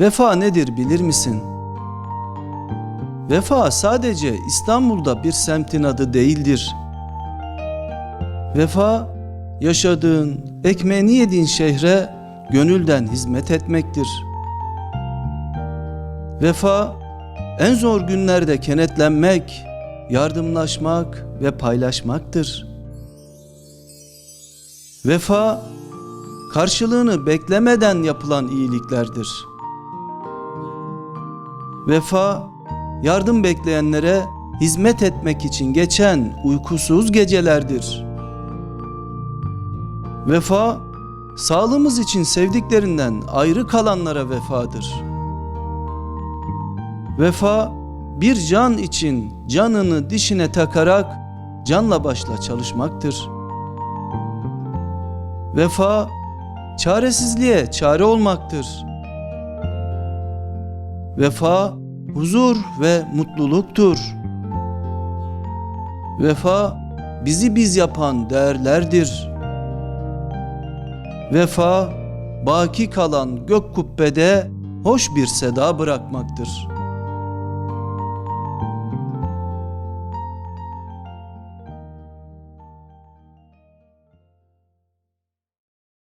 Vefa nedir bilir misin? Vefa sadece İstanbul'da bir semtin adı değildir. Vefa, yaşadığın, ekmeğini yediğin şehre gönülden hizmet etmektir. Vefa, en zor günlerde kenetlenmek, yardımlaşmak ve paylaşmaktır. Vefa, karşılığını beklemeden yapılan iyiliklerdir. Vefa, yardım bekleyenlere hizmet etmek için geçen uykusuz gecelerdir. Vefa, sağlığımız için sevdiklerinden ayrı kalanlara vefadır. Vefa, bir can için canını dişine takarak canla başla çalışmaktır. Vefa, çaresizliğe çare olmaktır. Vefa, huzur ve mutluluktur. Vefa, bizi biz yapan değerlerdir. Vefa, baki kalan gök kubbede hoş bir seda bırakmaktır.